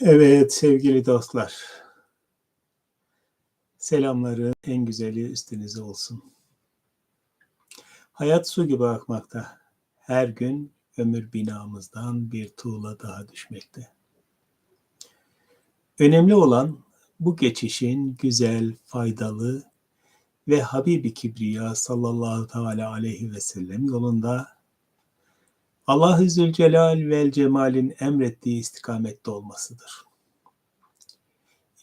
Evet sevgili dostlar. Selamları en güzeli üstünüze olsun. Hayat su gibi akmakta. Her gün ömür binamızdan bir tuğla daha düşmekte. Önemli olan bu geçişin güzel, faydalı ve Habibi Kibriya sallallahu teala aleyhi ve sellem yolunda Allah-u Zülcelal ve Cemal'in emrettiği istikamette olmasıdır.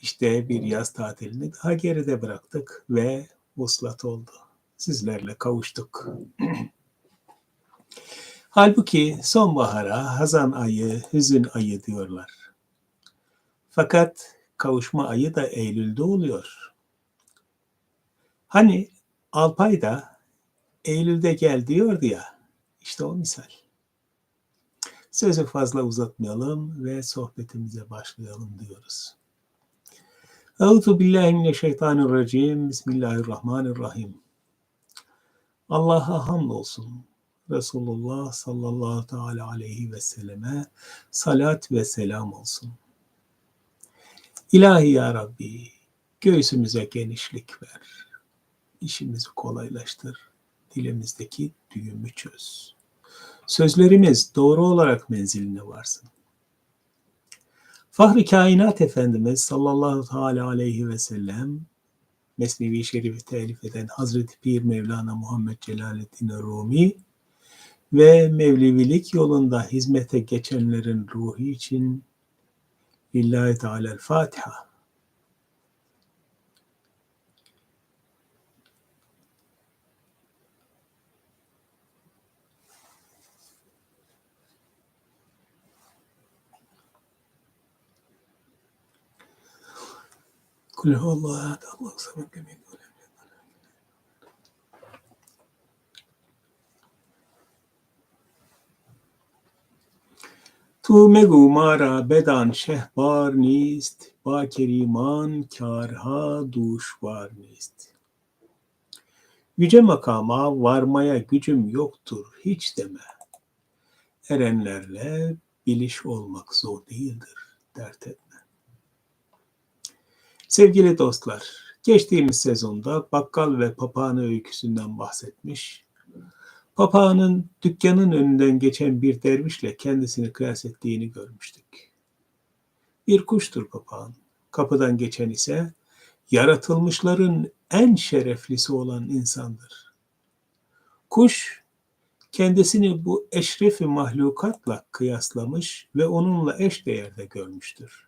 İşte bir yaz tatilini daha geride bıraktık ve vuslat oldu. Sizlerle kavuştuk. Halbuki sonbahara Hazan ayı, hüzün ayı diyorlar. Fakat kavuşma ayı da Eylül'de oluyor. Hani Alpay da Eylül'de gel diyordu ya, işte o misal. Sözü fazla uzatmayalım ve sohbetimize başlayalım diyoruz. Euzu billahi mineşşeytanirracim. Bismillahirrahmanirrahim. Allah'a hamdolsun. Resulullah sallallahu teala aleyhi ve selleme salat ve selam olsun. İlahi ya Rabbi, göğsümüze genişlik ver. İşimizi kolaylaştır. Dilimizdeki düğümü çöz. Sözlerimiz doğru olarak menziline varsın. Fahri Kainat Efendimiz sallallahu teala aleyhi ve sellem Mesnevi Şerif'i telif eden Hazreti Pir Mevlana Muhammed Celaleddin Rumi ve Mevlevilik yolunda hizmete geçenlerin ruhu için Lillahi Teala Fatiha. Kul huvallahu ehad Allahu samed lem yelid ve lem yulad. تو مگو ما را بدان شهبار نیست با کریمان karha duşvar نیست Yüce makama varmaya gücüm yoktur hiç deme. Erenlerle biliş olmak zor değildir, dert etme. Sevgili dostlar, geçtiğimiz sezonda bakkal ve papağanı öyküsünden bahsetmiş. Papağanın dükkanın önünden geçen bir dervişle kendisini kıyas ettiğini görmüştük. Bir kuştur papağan. Kapıdan geçen ise yaratılmışların en şereflisi olan insandır. Kuş kendisini bu eşrefi mahlukatla kıyaslamış ve onunla eş değerde görmüştür.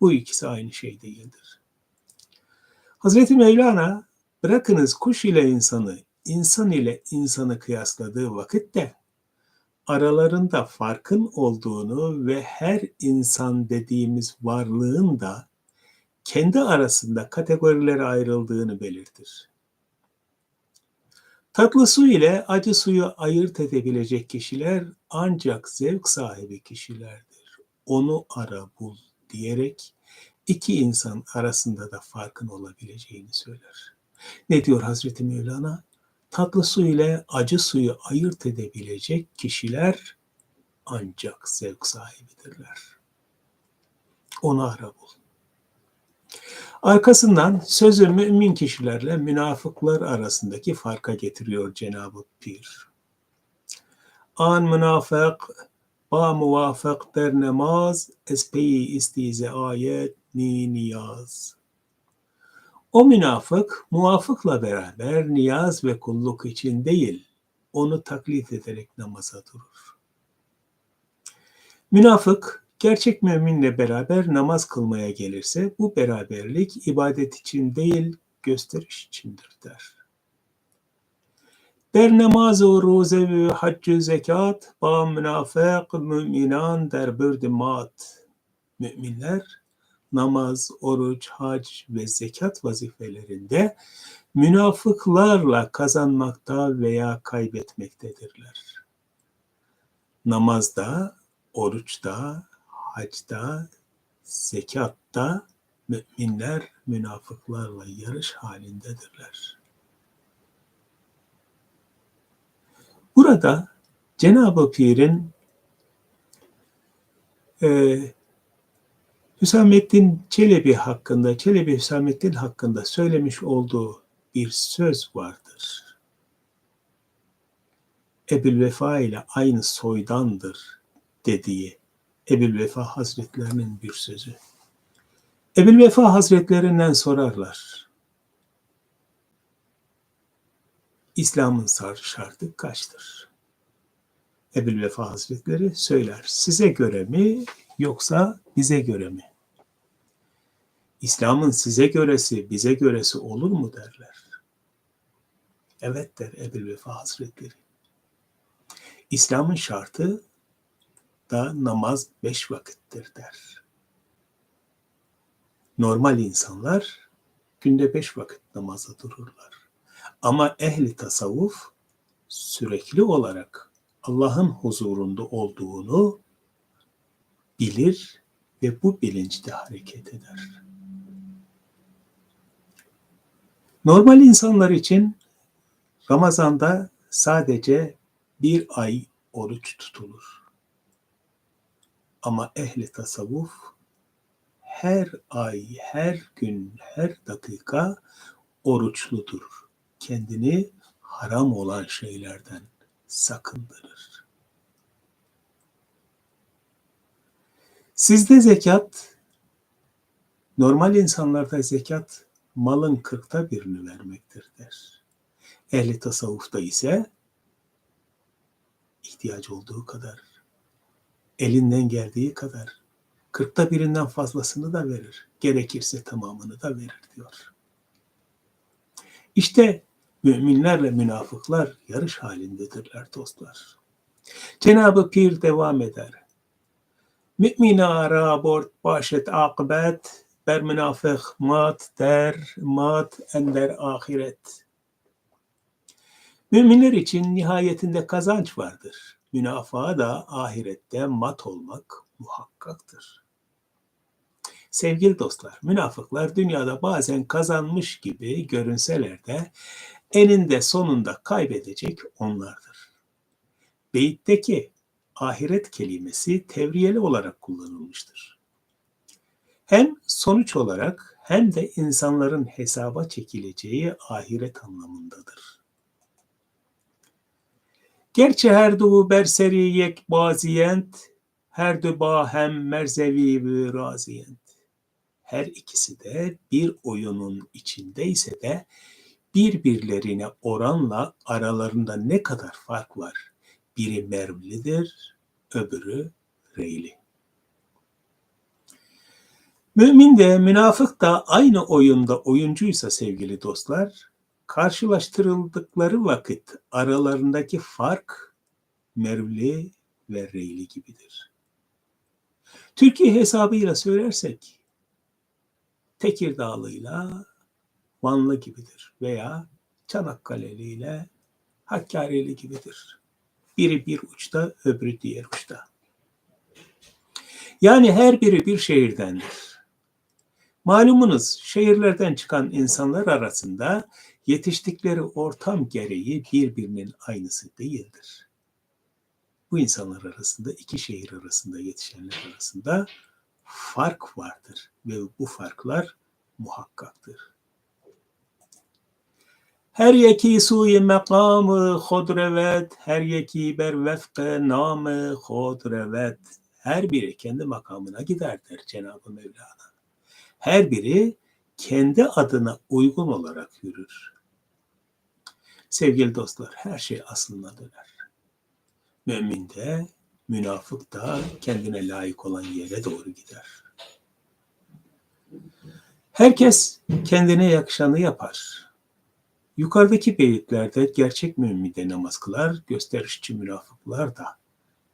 Bu ikisi aynı şey değildir. Hazreti Mevlana bırakınız kuş ile insanı, insan ile insanı kıyasladığı vakitte aralarında farkın olduğunu ve her insan dediğimiz varlığın da kendi arasında kategorilere ayrıldığını belirtir. Tatlı su ile acı suyu ayırt edebilecek kişiler ancak zevk sahibi kişilerdir. Onu ara bul diyerek iki insan arasında da farkın olabileceğini söyler. Ne diyor Hazreti Mevlana? Tatlı su ile acı suyu ayırt edebilecek kişiler ancak zevk sahibidirler. Onu ara bul. Arkasından sözü mümin kişilerle münafıklar arasındaki farka getiriyor Cenab-ı Pir. An münafık ba muvafık der namaz espeyi istize ayet ni niyaz. O münafık muvafıkla beraber niyaz ve kulluk için değil, onu taklit ederek namaza durur. Münafık gerçek müminle beraber namaz kılmaya gelirse bu beraberlik ibadet için değil gösteriş içindir der. در نماز و روزه و حج و zekat با münafık müminan der bürd mat. Müminler namaz, oruç, hac ve zekat vazifelerinde münafıklarla kazanmakta veya kaybetmektedirler. Namazda, oruçta, hacda, zekatta müminler münafıklarla yarış halindedirler. Burada Cenab-ı Pir'in e, Hüsamettin Çelebi hakkında, Çelebi Hüsamettin hakkında söylemiş olduğu bir söz vardır. Ebul Vefa ile aynı soydandır dediği Ebul Vefa Hazretlerinin bir sözü. Ebul Vefa Hazretlerinden sorarlar. İslam'ın şartı kaçtır? Ebul Vefa Hazretleri söyler. Size göre mi yoksa bize göre mi? İslam'ın size göresi, bize göresi olur mu derler. Evet der Ebul Vefa Hazretleri. İslam'ın şartı da namaz beş vakittir der. Normal insanlar günde beş vakit namaza dururlar. Ama ehli tasavvuf sürekli olarak Allah'ın huzurunda olduğunu bilir ve bu bilinçte hareket eder. Normal insanlar için Ramazan'da sadece bir ay oruç tutulur. Ama ehli tasavvuf her ay, her gün, her dakika oruçludur. Kendini haram olan şeylerden sakındırır. Sizde zekat, normal insanlarda zekat malın kırkta birini vermektir der. Ehli tasavvufta ise ihtiyaç olduğu kadar, elinden geldiği kadar, kırkta birinden fazlasını da verir, gerekirse tamamını da verir diyor. İşte müminlerle münafıklar yarış halindedirler dostlar. Cenab-ı Pir devam eder. Mü'mina ra bort başet akıbet, ber münafık mat der, mat ender ahiret. Müminler için nihayetinde kazanç vardır. Münafığa da ahirette mat olmak muhakkaktır. Sevgili dostlar, münafıklar dünyada bazen kazanmış gibi görünseler de eninde sonunda kaybedecek onlardır. Beyitteki ahiret kelimesi tevriyeli olarak kullanılmıştır. Hem sonuç olarak hem de insanların hesaba çekileceği ahiret anlamındadır. Gerçi her du berseri yek baziyent, her du ba hem merzevi ve raziyent. Her ikisi de bir oyunun içindeyse de birbirlerine oranla aralarında ne kadar fark var? Biri mervlidir, öbürü reyli. Mümin de münafık da aynı oyunda oyuncuysa sevgili dostlar, karşılaştırıldıkları vakit aralarındaki fark mervli ve reyli gibidir. Türkiye hesabıyla söylersek Tekirdağlıyla Vanlı gibidir veya Çanakkale'li ile Hakkari'li gibidir. Biri bir uçta, öbürü diğer uçta. Yani her biri bir şehirdendir. Malumunuz şehirlerden çıkan insanlar arasında yetiştikleri ortam gereği birbirinin aynısı değildir. Bu insanlar arasında, iki şehir arasında yetişenler arasında fark vardır ve bu farklar muhakkaktır. Her yeki suyi mekamı hodrevet, her yeki ber vefke namı hodrevet. Her biri kendi makamına gider der Cenab-ı Mevlana. Her biri kendi adına uygun olarak yürür. Sevgili dostlar, her şey aslına döner. Mümin de, münafık da kendine layık olan yere doğru gider. Herkes kendine yakışanı yapar. Yukarıdaki beyitlerde gerçek mümin de namaz kılar, gösterişçi münafıklar da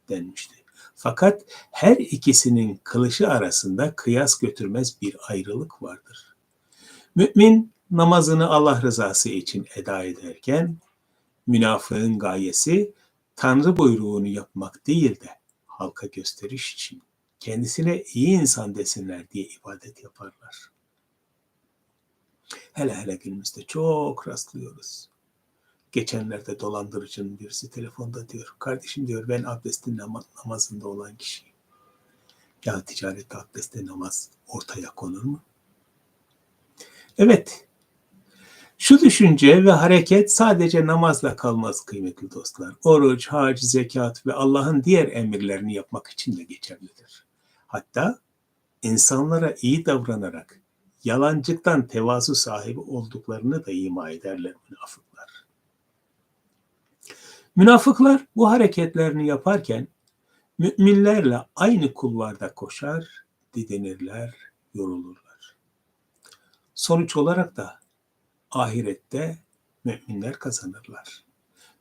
denmişti. Fakat her ikisinin kılışı arasında kıyas götürmez bir ayrılık vardır. Mümin namazını Allah rızası için eda ederken münafığın gayesi Tanrı buyruğunu yapmak değil de halka gösteriş için kendisine iyi insan desinler diye ibadet yaparlar. Hele hele günümüzde çok rastlıyoruz. Geçenlerde dolandırıcının birisi telefonda diyor. Kardeşim diyor ben abdestin namazında olan kişiyim. Ya ticarette, abdestte, namaz ortaya konur mu? Evet, şu düşünce ve hareket sadece namazla kalmaz kıymetli dostlar. Oruç, hac, zekat ve Allah'ın diğer emirlerini yapmak için de geçerlidir. Hatta insanlara iyi davranarak yalancıktan tevazu sahibi olduklarını da ima ederler münafıklar. Münafıklar bu hareketlerini yaparken müminlerle aynı kulvarda koşar, didinirler, yorulurlar. Sonuç olarak da ahirette müminler kazanırlar.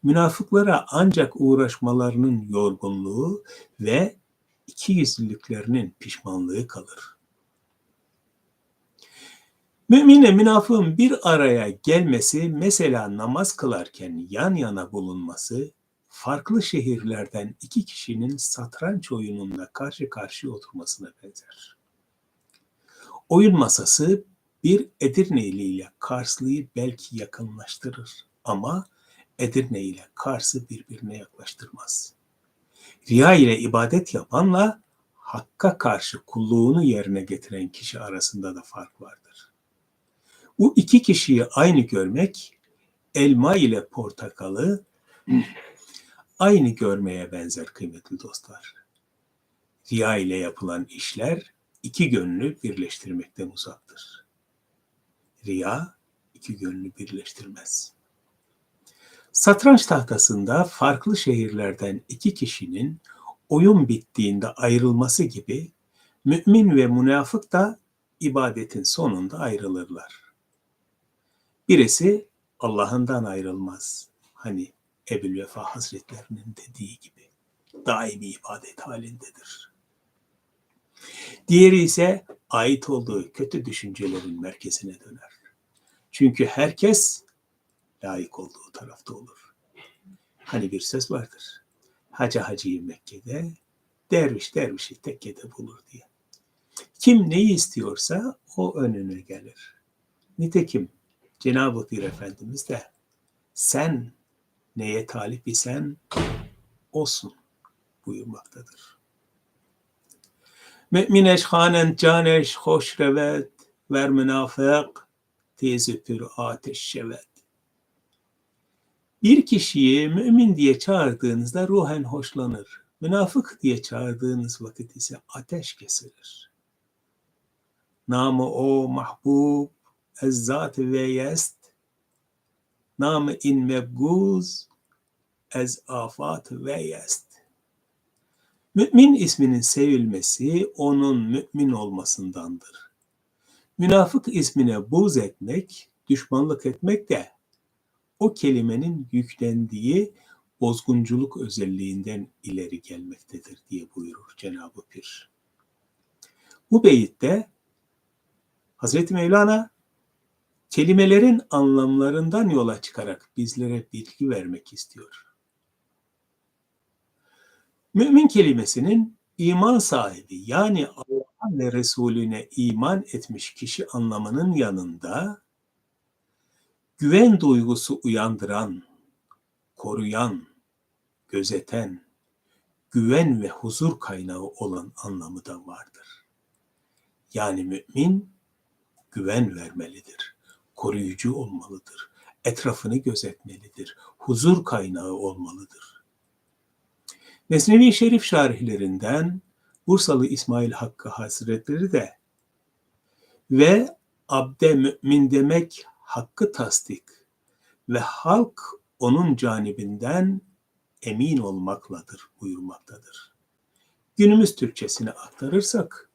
Münafıklara ancak uğraşmalarının yorgunluğu ve iki yüzlülüklerinin pişmanlığı kalır. Müminle münafığın bir araya gelmesi, mesela namaz kılarken yan yana bulunması, farklı şehirlerden iki kişinin satranç oyununda karşı karşıya oturmasına benzer. Oyun masası bir Edirneli ile Karslı'yı belki yakınlaştırır ama Edirne ile Kars'ı birbirine yaklaştırmaz. Riya ile ibadet yapanla Hakk'a karşı kulluğunu yerine getiren kişi arasında da fark vardır. Bu iki kişiyi aynı görmek, elma ile portakalı aynı görmeye benzer kıymetli dostlar. Riya ile yapılan işler iki gönlü birleştirmekten uzaktır. Riya iki gönlü birleştirmez. Satranç tahtasında farklı şehirlerden iki kişinin oyun bittiğinde ayrılması gibi mümin ve münafık da ibadetin sonunda ayrılırlar. Birisi Allah'ından ayrılmaz. Hani Ebu'l Vefa Hazretlerinin dediği gibi daimi ibadet halindedir. Diğeri ise ait olduğu kötü düşüncelerin merkezine döner. Çünkü herkes layık olduğu tarafta olur. Hani bir söz vardır. Hacı hacıyı Mekke'de, derviş dervişi tekkede bulur diye. Kim neyi istiyorsa o önüne gelir. Nitekim Cenab-ı Pir Efendimiz de sen neye talip isen olsun buyurmaktadır. Mümin eşhanen caneş hoş revet ver münafık tezi pür ateş şevet. Bir kişiyi mümin diye çağırdığınızda ruhen hoşlanır. Münafık diye çağırdığınız vakit ise ateş kesilir. Namı o mahbub ez zat ve yest namı in mebguz ez afat ve yest. Mümin isminin sevilmesi onun mümin olmasındandır. Münafık ismine buz etmek, düşmanlık etmek de o kelimenin yüklendiği bozgunculuk özelliğinden ileri gelmektedir diye buyurur Cenab-ı Pir. Bu beyitte Hazreti Mevlana kelimelerin anlamlarından yola çıkarak bizlere bilgi vermek istiyor. Mümin kelimesinin iman sahibi yani Allah'a ve Resulüne iman etmiş kişi anlamının yanında güven duygusu uyandıran, koruyan, gözeten, güven ve huzur kaynağı olan anlamı da vardır. Yani mümin güven vermelidir, koruyucu olmalıdır, etrafını gözetmelidir, huzur kaynağı olmalıdır. Mesnevi Şerif şarihlerinden Bursalı İsmail Hakkı Hazretleri de ve abde mümin demek hakkı tasdik ve halk onun canibinden emin olmakladır buyurmaktadır. Günümüz Türkçesine aktarırsak,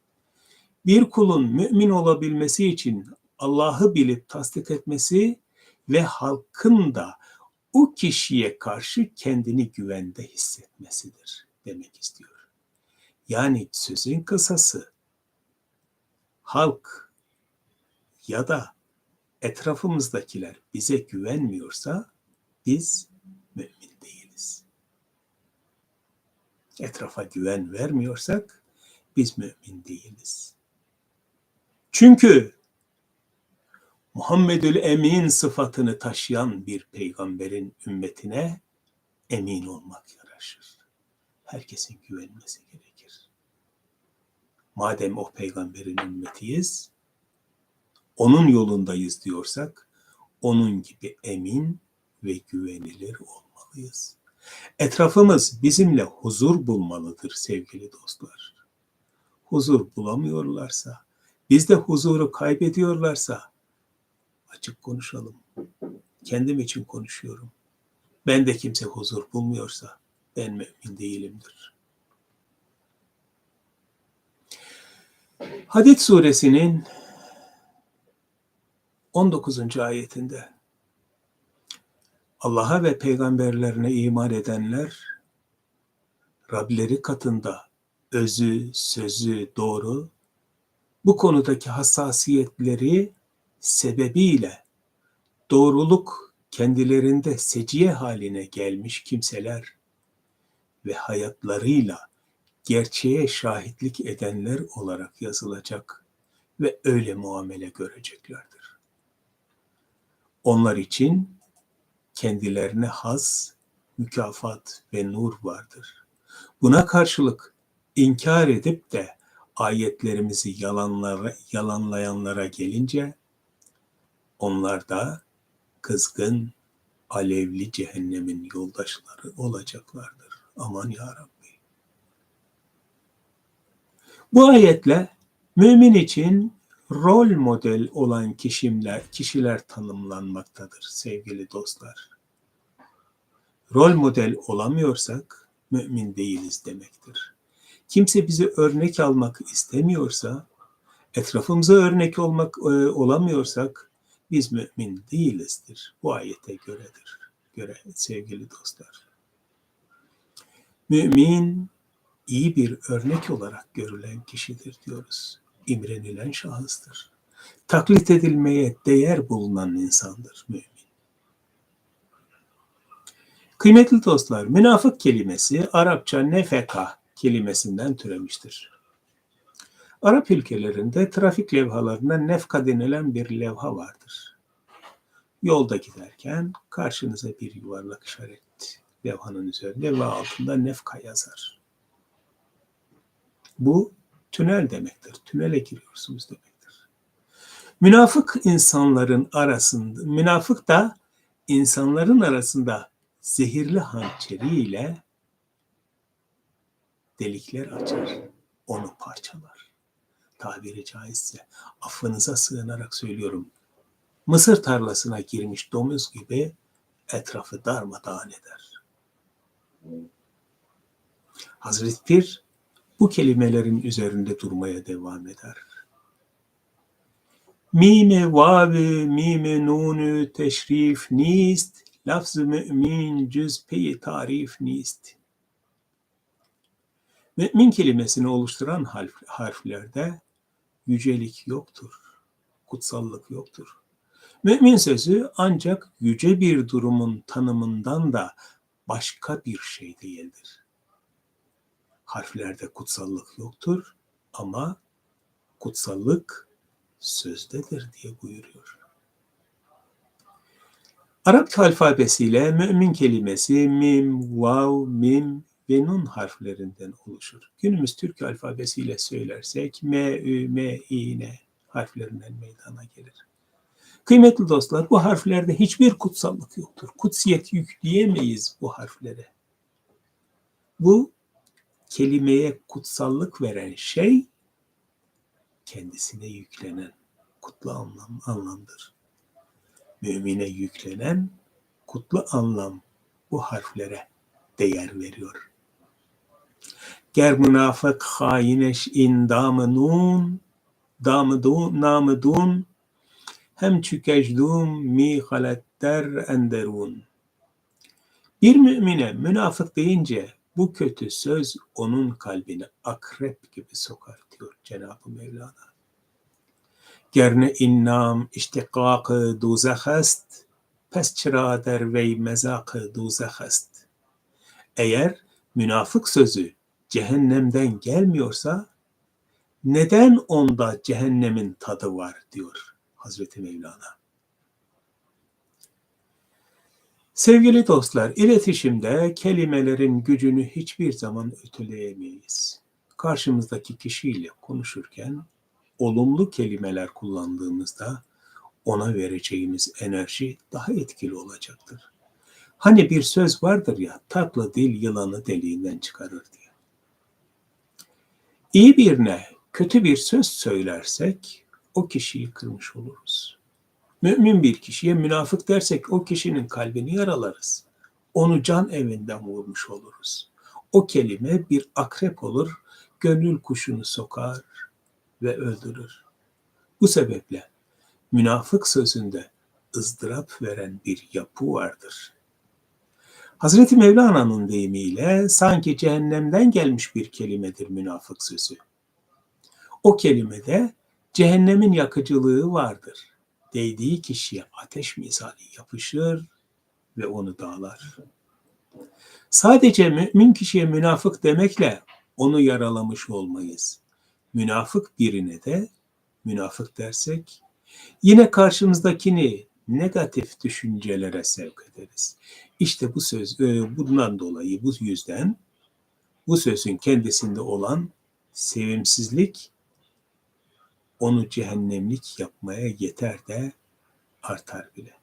bir kulun mümin olabilmesi için Allah'ı bilip tasdik etmesi ve halkın da o kişiye karşı kendini güvende hissetmesidir demek istiyor. Yani sözün kısası halk ya da etrafımızdakiler bize güvenmiyorsa biz mümin değiliz. Etrafa güven vermiyorsak biz mümin değiliz. Çünkü Muhammedül Emin sıfatını taşıyan bir peygamberin ümmetine emin olmak yaraşır. Herkesin güvenmesi gerekir. Madem o peygamberin ümmetiyiz, onun yolundayız diyorsak, onun gibi emin ve güvenilir olmalıyız. Etrafımız bizimle huzur bulmalıdır sevgili dostlar. Huzur bulamıyorlarsa, bizde huzuru kaybediyorlarsa açık konuşalım. Kendim için konuşuyorum. Ben de kimse huzur bulmuyorsa ben mümin değilimdir. Hadid suresinin 19. ayetinde Allah'a ve peygamberlerine iman edenler Rableri katında özü, sözü doğru bu konudaki hassasiyetleri sebebiyle doğruluk kendilerinde seciye haline gelmiş kimseler ve hayatlarıyla gerçeğe şahitlik edenler olarak yazılacak ve öyle muamele göreceklerdir. Onlar için kendilerine has, mükafat ve nur vardır. Buna karşılık inkar edip de ayetlerimizi yalanlara, yalanlayanlara gelince onlar da kızgın, alevli cehennemin yoldaşları olacaklardır. Aman ya Rabbi. Bu ayetle mümin için rol model olan kişiler, kişiler tanımlanmaktadır sevgili dostlar. Rol model olamıyorsak mümin değiliz demektir. Kimse bizi örnek almak istemiyorsa, etrafımıza örnek olmak e, olamıyorsak biz mümin değilizdir. Bu ayete göredir. Göre sevgili dostlar. Mümin iyi bir örnek olarak görülen kişidir diyoruz. İmrenilen şahıstır. Taklit edilmeye değer bulunan insandır mümin. Kıymetli dostlar, münafık kelimesi Arapça nefeka kelimesinden türemiştir. Arap ülkelerinde trafik levhalarına nefka denilen bir levha vardır. Yolda giderken karşınıza bir yuvarlak işaret levhanın üzerinde ve altında nefka yazar. Bu tünel demektir. Tünele giriyorsunuz demektir. Münafık insanların arasında, münafık da insanların arasında zehirli hançeriyle delikler açar, onu parçalar. Tabiri caizse affınıza sığınarak söylüyorum. Mısır tarlasına girmiş domuz gibi etrafı darmadağın eder. Hazreti Pir bu kelimelerin üzerinde durmaya devam eder. Mime vavi mime nunu teşrif nist, lafz-ı mümin cüz peyi tarif nist. Mümin kelimesini oluşturan harf, harflerde yücelik yoktur, kutsallık yoktur. Mümin sözü ancak yüce bir durumun tanımından da başka bir şey değildir. Harflerde kutsallık yoktur ama kutsallık sözdedir diye buyuruyor. Arap alfabesiyle mümin kelimesi mim, vav, mim ve nun harflerinden oluşur. Günümüz Türk alfabesiyle söylersek M, Ü, M, İ, N harflerinden meydana gelir. Kıymetli dostlar bu harflerde hiçbir kutsallık yoktur. Kutsiyet yükleyemeyiz bu harflere. Bu kelimeye kutsallık veren şey kendisine yüklenen kutlu anlam, anlamdır. Mümine yüklenen kutlu anlam bu harflere değer veriyor. Ger münafık haineş in damı nun, damı dun, namı dun, hem çükejdum mi haletter enderun. Bir mümine münafık deyince bu kötü söz onun kalbine akrep gibi sokar diyor Cenab-ı Mevlana. Gerne innam iştikakı duzak est, pes çıra der vey mezakı duzak est. Eğer münafık sözü cehennemden gelmiyorsa neden onda cehennemin tadı var diyor Hazreti Mevlana. Sevgili dostlar, iletişimde kelimelerin gücünü hiçbir zaman ötüleyemeyiz. karşımızdaki kişiyle konuşurken olumlu kelimeler kullandığımızda ona vereceğimiz enerji daha etkili olacaktır. Hani bir söz vardır ya, tatlı dil yılanı deliğinden çıkarır diye. İyi birine kötü bir söz söylersek o kişiyi kırmış oluruz. Mümin bir kişiye münafık dersek o kişinin kalbini yaralarız. Onu can evinden vurmuş oluruz. O kelime bir akrep olur, gönül kuşunu sokar ve öldürür. Bu sebeple münafık sözünde ızdırap veren bir yapı vardır. Hazreti Mevlana'nın deyimiyle sanki cehennemden gelmiş bir kelimedir münafık sözü. O kelimede cehennemin yakıcılığı vardır. Değdiği kişiye ateş misali yapışır ve onu dağlar. Sadece mümin kişiye münafık demekle onu yaralamış olmayız. Münafık birine de münafık dersek yine karşımızdakini negatif düşüncelere sevk ederiz. İşte bu söz e, bundan dolayı bu yüzden bu sözün kendisinde olan sevimsizlik onu cehennemlik yapmaya yeter de artar bile.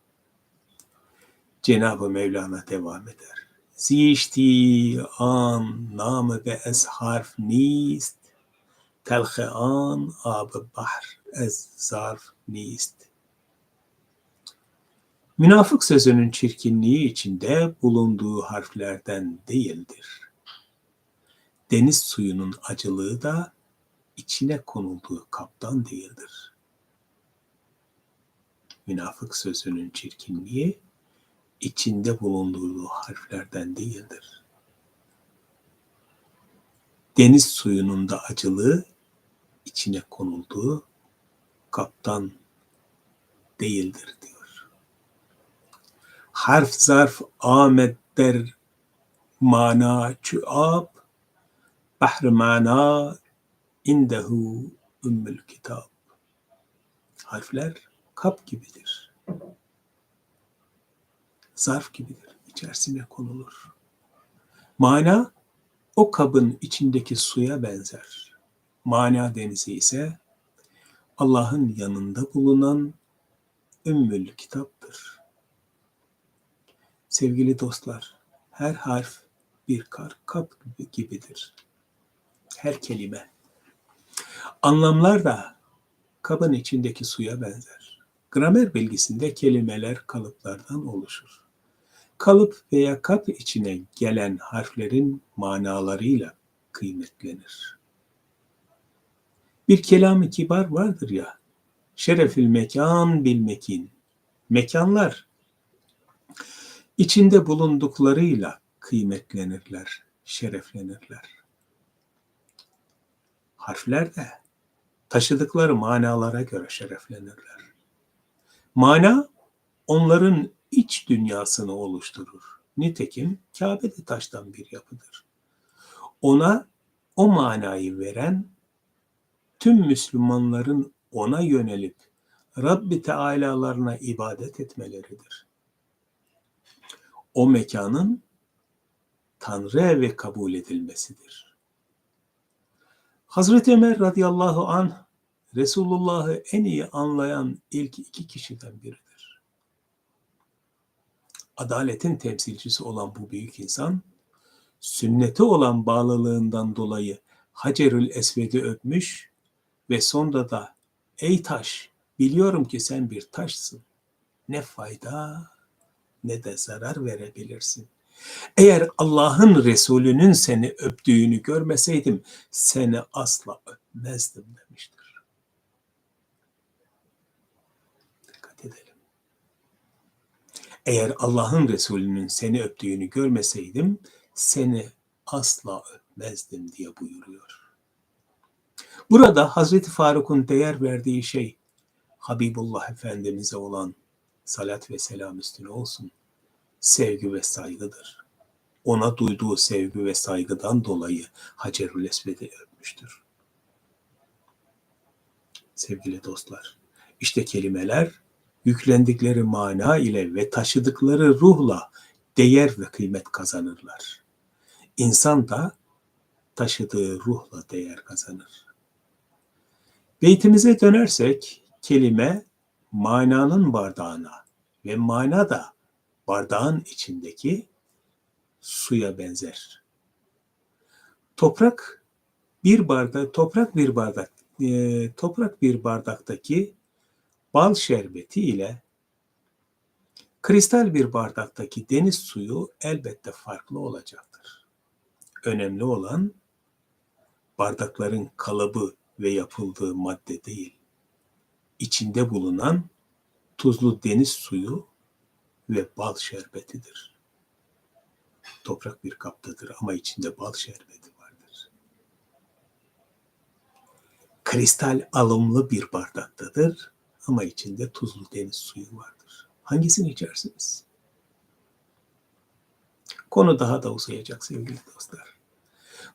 Cenab-ı Mevlana devam eder. Zişti an namı be ez harf nist, telhe an ab bahr ez zarf nist. Münafık sözünün çirkinliği içinde bulunduğu harflerden değildir. Deniz suyunun acılığı da içine konulduğu kaptan değildir. Münafık sözünün çirkinliği içinde bulunduğu harflerden değildir. Deniz suyunun da acılığı içine konulduğu kaptan değildir diyor. Harf zarf amet der mana çüab bahr mana indehu ümmül kitab. Harfler kap gibidir. Zarf gibidir. İçerisine konulur. Mana o kabın içindeki suya benzer. Mana denizi ise Allah'ın yanında bulunan ümmül kitaptır. Sevgili dostlar, her harf bir kar, kap gibidir. Her kelime Anlamlar da kabın içindeki suya benzer. Gramer bilgisinde kelimeler kalıplardan oluşur. Kalıp veya kap içine gelen harflerin manalarıyla kıymetlenir. Bir kelam-ı kibar vardır ya, şerefil mekan bil mekin. Mekanlar içinde bulunduklarıyla kıymetlenirler, şereflenirler. Harfler de taşıdıkları manalara göre şereflenirler. Mana onların iç dünyasını oluşturur. Nitekim Kabe de taştan bir yapıdır. Ona o manayı veren tüm Müslümanların ona yönelip Rabbi Teala'larına ibadet etmeleridir. O mekanın Tanrı ve kabul edilmesidir. Hazreti Ömer radıyallahu anh Resulullah'ı en iyi anlayan ilk iki kişiden biridir. Adaletin temsilcisi olan bu büyük insan, sünnete olan bağlılığından dolayı Hacerül Esved'i öpmüş ve sonda da ey taş biliyorum ki sen bir taşsın. Ne fayda ne de zarar verebilirsin. Eğer Allah'ın Resulü'nün seni öptüğünü görmeseydim seni asla öpmezdim demiştir. Eğer Allah'ın Resulü'nün seni öptüğünü görmeseydim seni asla öpmezdim diye buyuruyor. Burada Hazreti Faruk'un değer verdiği şey Habibullah Efendimiz'e olan salat ve selam üstüne olsun sevgi ve saygıdır. Ona duyduğu sevgi ve saygıdan dolayı Hacerül Esved'i öpmüştür. Sevgili dostlar, işte kelimeler yüklendikleri mana ile ve taşıdıkları ruhla değer ve kıymet kazanırlar. İnsan da taşıdığı ruhla değer kazanır. Beytimize dönersek kelime mananın bardağına ve mana da bardağın içindeki suya benzer. Toprak bir bardak, toprak bir bardak, e, toprak bir bardaktaki bal şerbeti ile kristal bir bardaktaki deniz suyu elbette farklı olacaktır. Önemli olan bardakların kalıbı ve yapıldığı madde değil, içinde bulunan tuzlu deniz suyu ve bal şerbetidir. Toprak bir kaptadır ama içinde bal şerbeti vardır. Kristal alımlı bir bardaktadır ama içinde tuzlu deniz suyu vardır. Hangisini içersiniz? Konu daha da uzayacak sevgili dostlar.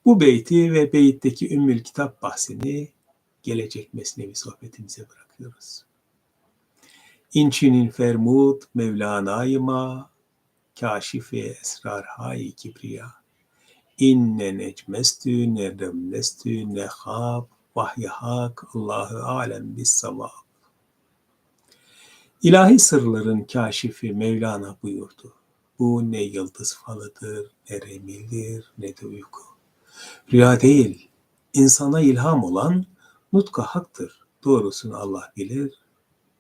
Bu beyti ve beyitteki Ümmül Kitap bahsini gelecek mesnevi sohbetimize bırakıyoruz. İnçinin fermud Mevlana'yı ma, kaşife esrarhay kibriya. İnne necmestü ne remlestü ne hab, vahyi hak, Allahu alem bis savab. İlahi sırların kaşifi Mevlana buyurdu. Bu ne yıldız falıdır, ne remildir, ne de uyku. Rüya değil, insana ilham olan nutka haktır. Doğrusunu Allah bilir,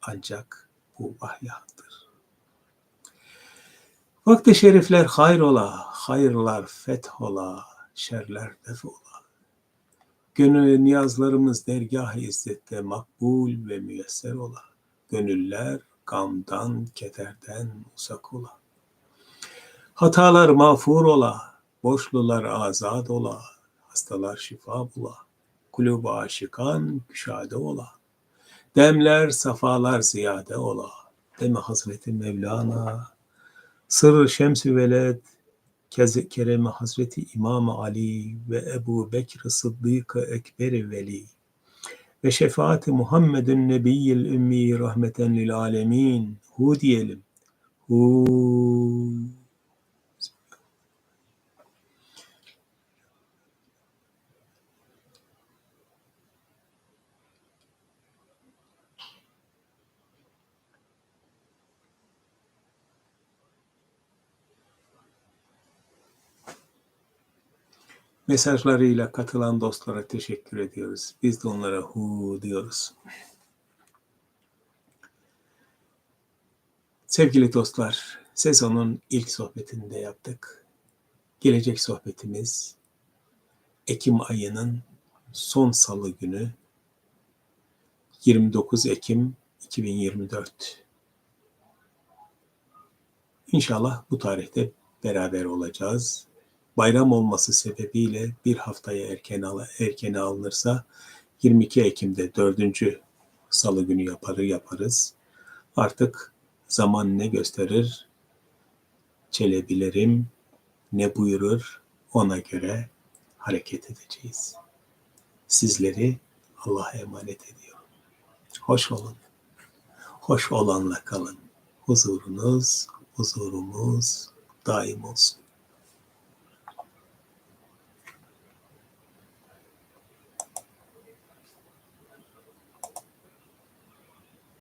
ancak bu vahyahtır. Vakti şerifler hayrola, hayırlar fethola, şerler defola. Gönül niyazlarımız dergah-ı izzette makbul ve müyesser ola. Gönüller gamdan, kederden uzak ola. Hatalar mağfur ola, boşlular azad ola, hastalar şifa bula, kulübü aşıkan küşade ola. Demler, safalar ziyade ola. Deme Hazreti Mevlana, Sırrı Şems-i Veled, Kerem Hazreti İmam Ali ve Ebu Bekir Sıddık Ekber Veli ve şefaati Muhammedun Nebiyyil Ümmi rahmeten lil alemin. Hu diyelim. Hu. Mesajlarıyla katılan dostlara teşekkür ediyoruz. Biz de onlara hu diyoruz. Sevgili dostlar, sezonun ilk sohbetini de yaptık. Gelecek sohbetimiz Ekim ayının son salı günü 29 Ekim 2024. İnşallah bu tarihte beraber olacağız bayram olması sebebiyle bir haftaya erken al erken alınırsa 22 Ekim'de dördüncü salı günü yaparı yaparız. Artık zaman ne gösterir? Çelebilerim ne buyurur? Ona göre hareket edeceğiz. Sizleri Allah'a emanet ediyorum. Hoş olun. Hoş olanla kalın. Huzurunuz, huzurumuz daim olsun.